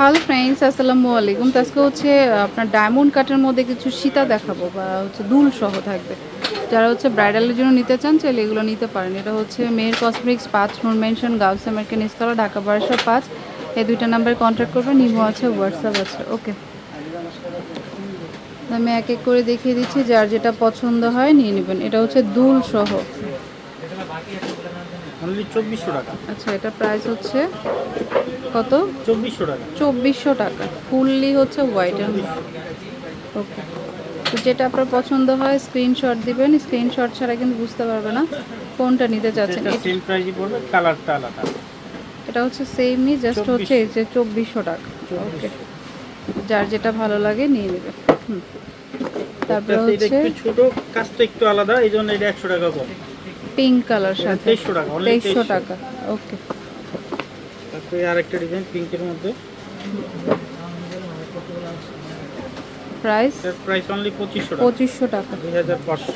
Hello friends আসসালামু আলাইকুম। আজকে হচ্ছে আপনার ডায়মন্ড কাটের মধ্যে কিছু সীতা দেখাবো বা হচ্ছে দুল সহ থাকবে। যারা হচ্ছে ব্রাইডালের জন্য নিতে চান চাইলে এগুলো নিতে পারেন। এটা হচ্ছে মেয়ের কসমেটিক্স পাঁচ নোর মেনশন গার্লস আমেরিকান ইস্তলা ঢাকা বারোশো পাঁচ। এই দুইটা নাম্বারে কন্ট্যাক্ট করবেন ইমো আছে হোয়াটসঅ্যাপ আছে। ওকে। আমি এক এক করে দেখিয়ে দিচ্ছি যার যেটা পছন্দ হয় নিয়ে নেবেন। এটা হচ্ছে দুল সহ। আচ্ছা এটা প্রাইস হচ্ছে কত? চব্বিশশো টাকা। চব্বিশশো টাকা। ফুললি হচ্ছে হোয়াইটের ওকে তো যেটা আপনার পছন্দ হয় স্ক্রিনশট দিবেন। স্ক্রিনশট ছাড়া কিন্তু বুঝতে পারবে না কোনটা নিতে চাচ্ছেন এটা সেম প্রাইসই পড়বে কালারটা আলাদা। এটা হচ্ছে সেমই জাস্ট হচ্ছে এই যে চব্বিশশো টাকা। ওকে যার যেটা ভালো লাগে নিয়ে নেবে। হুম। তারপরে হচ্ছে ছোট কাজটা একটু আলাদা এই জন্য এটা একশো টাকা কম। পিঙ্ক কালার সাথে। তেইশশো টাকা তেইশশো তেইশশো। টাকা। ওকে তারপরে আরেকটা ডিজাইন পিঙ্কের মধ্যে। প্রাইস? প্রাইস অনলি পঁচিশশো টাকা। পঁচিশশো টাকা। দুই হাজার পাঁচশো।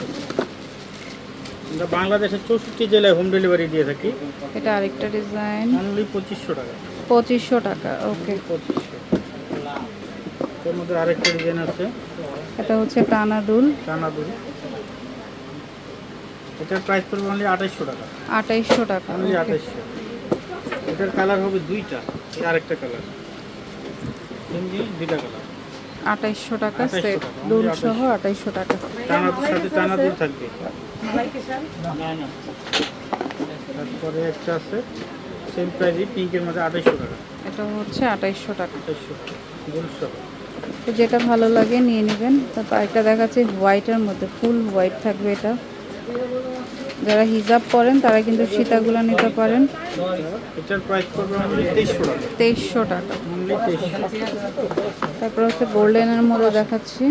আমরা বাংলাদেশের চৌষট্টি জেলায় হোম ডেলিভারি দিয়ে থাকি। এটা আরেকটা ডিজাইন। অনলি পঁচিশশো টাকা। পঁচিশশো টাকা ওকে। পঁচিশশো। এর মধ্যে আরেকটা ডিজাইন আছে। এটা হচ্ছে কানাডুল। কানাদুল এটার প্রাইস পড়বে অনলি আঠাইশশো টাকা। আঠাইশশো টাকা অনলি আঠাইশশো। এটার কালার হবে দুইটা আরেকটা কালার সেম জিনিস দুইটা কালার আঠাইশশো টাকা 2800 সেট দুল সহ আঠাইশশো টাকা। টানাদুর সাথে টানাদুর থাকবে। তারপরে একটা আছে সেম প্রাইসই পিঙ্কের মধ্যে আঠাইশশো টাকা। এটা হচ্ছে আঠাইশশো টাকা। আঠাইশশো যেটা ভালো লাগে নিয়ে নেবেন। তারপর একটা দেখাচ্ছে হোয়াইটের মধ্যে ফুল হোয়াইট থাকবে এটা। যারা হিজাব পরেন তারা কিন্তু সীতাগুলো নিতে পারেন। তেইশশো টাকা। তারপর হচ্ছে গোল্ডেনের মধ্যে দেখাচ্ছি।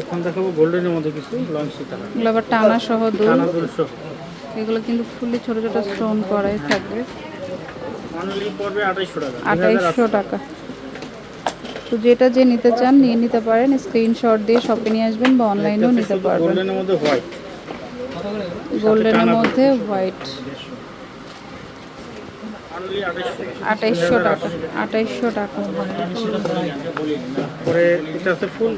এখন দেখাবো গোল্ডেনের মধ্যে কিছু লং সিতারা এগুলো আবার টানা সহ দুল। এগুলো কিন্তু ফুললি ছোট ছোট স্টোন করাই থাকবে আঠাইশশো টাকা। আঠাইশশো টাকা। তো যেটা যে নিতে চান নিয়ে নিতে পারেন। স্ক্রিনশট দিয়ে শপে নিয়ে আসবেন বা অনলাইনেও নিতে পারবেন। গোল্ডেনের মধ্যে হোয়াইট গোল্ডেনের মধ্যে হোয়াইট। আঠাইশশো টাকা আঠাইশশো টাকা। পরে এটা ফুল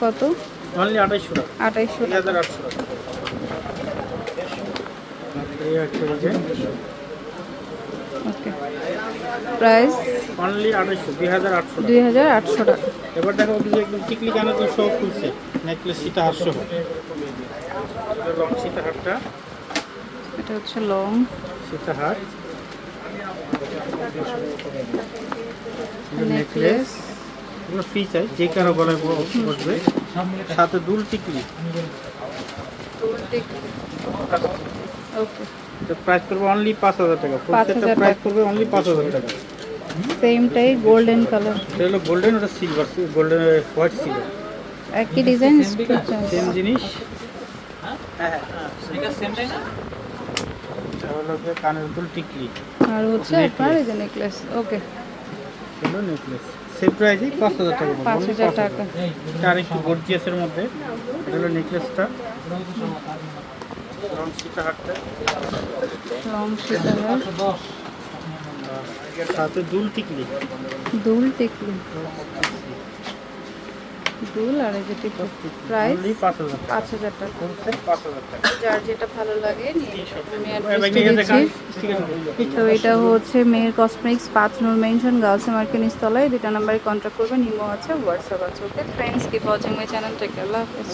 কত? অনলি আঠাইশশো টাকা। আঠাইশশো টাকা। ওকে। প্রাইস? অনলি আঠাইশশো দুই হাজার আটশো টাকা। এবার দেখো একদম টিকলি কানে তো সব খুলছে নেকলেস সীতাহার সহ। লং সীতাহারটা এটা হচ্ছে লং। সীতাহার নেকলেস এগুলো ফ্রি চাই যে কারও গলায় ব- বসবে। সাথে দুল টিকলি। ওকে। প্রাইস করবে অনলি পাঁচ হাজার টাকা। ফুল পাঁচ সেটটা হাজার প্রাইস করবে অনলি পাঁচ হাজার টাকা। সেমটাই গোল্ডেন কালার এটা হলো গোল্ডেন ওটা সিলভার গোল্ডেন হোয়াইট সিলভার একই ডিজাইন সেম জিনিস। এটা হলো যে কানের দুল টিকলি। আর হচ্ছে আপনার এই যে নেকলেস ওকে হলো নেকলেস সেম প্রাইসই পাঁচ হাজার টাকা পাঁচ হাজার 5,000 টাকা। এটা আরেকটু গর্জিয়াসের মধ্যে। এটা হলো নেকলেসটা সাথে দুল টিকলি। দুল টিকলি। দুল আর এই যে টিকলি। প্রাইস পাঁচ হাজার টাকা। যার যেটা ভালো লাগে তো এটা হচ্ছে মেয়ের কসমেটিক্স পাঁচ নূর মেনশন গার্লস মার্কেট স্থলায় দুটা নাম্বারে কন্ট্যাক্ট করবেন ইমো আছে হোয়াটসঅ্যাপ আছে। Okay friends keep watching my channel take আল্লাহ হাফেজ।